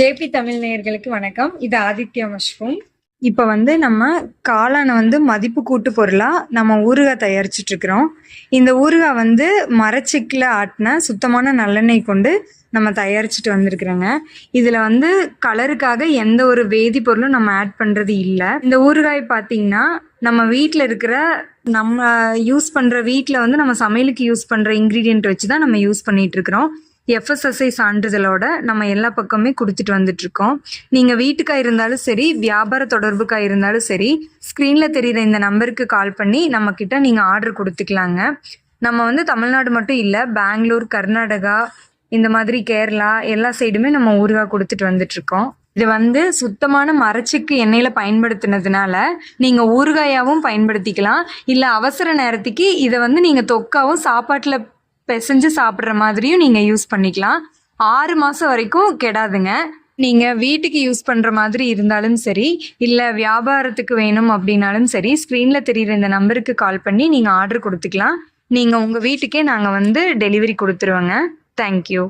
JP Tamil நேயர்களுக்கு வணக்கம். இது ஆதித்யா மஷ்ரூம். இப்போ வந்து நம்ம காளானை வந்து மதிப்பு கூட்டு பொருளாக நம்ம ஊறுகாய் தயாரிச்சிட்டு இருக்கிறோம் இந்த ஊறுகாய் வந்து மரச்சிக்கில் ஆட்டின சுத்தமான நல்லெண்ணெய் கொண்டு நம்ம தயாரிச்சுட்டு வந்திருக்கிறோங்க. இதில் வந்து கலருக்காக எந்த ஒரு வேதிப்பொருளும் நம்ம ஆட் பண்ணுறது இல்லை. இந்த ஊறுகாய் பார்த்தீங்கன்னா நம்ம வீட்டில் இருக்கிற நம்ம யூஸ் பண்ணுற வீட்டில் வந்து நம்ம சமையலுக்கு யூஸ் பண்ணுற இன்க்ரீடியன்ட் வச்சு தான் நம்ம யூஸ் பண்ணிகிட்டு இருக்கிறோம் எஃப்எஸ்எஸ்ஐ சான்றிதழோட நம்ம எல்லா பக்கமே கொடுத்துட்டு வந்துட்டுருக்கோம். நீங்கள் வீட்டுக்காக இருந்தாலும் சரி வியாபார தொடர்புக்காக இருந்தாலும் சரி ஸ்க்ரீனில் தெரிகிற இந்த நம்பருக்கு கால் பண்ணி நம்மக்கிட்ட நீங்கள் ஆர்டர் கொடுத்துக்கலாங்க. நம்ம வந்து தமிழ்நாடு மட்டும் இல்லை பெங்களூர் கர்நாடகா இந்த மாதிரி கேரளா எல்லா சைடுமே நம்ம ஊறுகாய் கொடுத்துட்டு வந்துட்டுருக்கோம். இது வந்து சுத்தமான மரச்சிக்கு எண்ணெயில பயன்படுத்தினதுனால நீங்க ஊறுகாயாவும் பயன்படுத்திக்கலாம். இல்ல அவசர நேரத்துக்கு இதை வந்து நீங்க தொக்காவும் சாப்பாட்டுல பிசைஞ்சு சாப்பிட்ற மாதிரியும் நீங்கள் யூஸ் பண்ணிக்கலாம். ஆறு மாதம் வரைக்கும் கெடாதுங்க. நீங்கள் வீட்டுக்கு யூஸ் பண்ணுற மாதிரி இருந்தாலும் சரி இல்லை வியாபாரத்துக்கு வேணும் அப்படின்னாலும் சரி ஸ்க்ரீனில் தெரிகிற இந்த நம்பருக்கு கால் பண்ணி நீங்கள் ஆர்டர் கொடுத்துக்கலாம். நீங்கள் உங்கள் வீட்டுக்கே நாங்கள் வந்து டெலிவரி கொடுத்துருவோங்க. தேங்க்யூ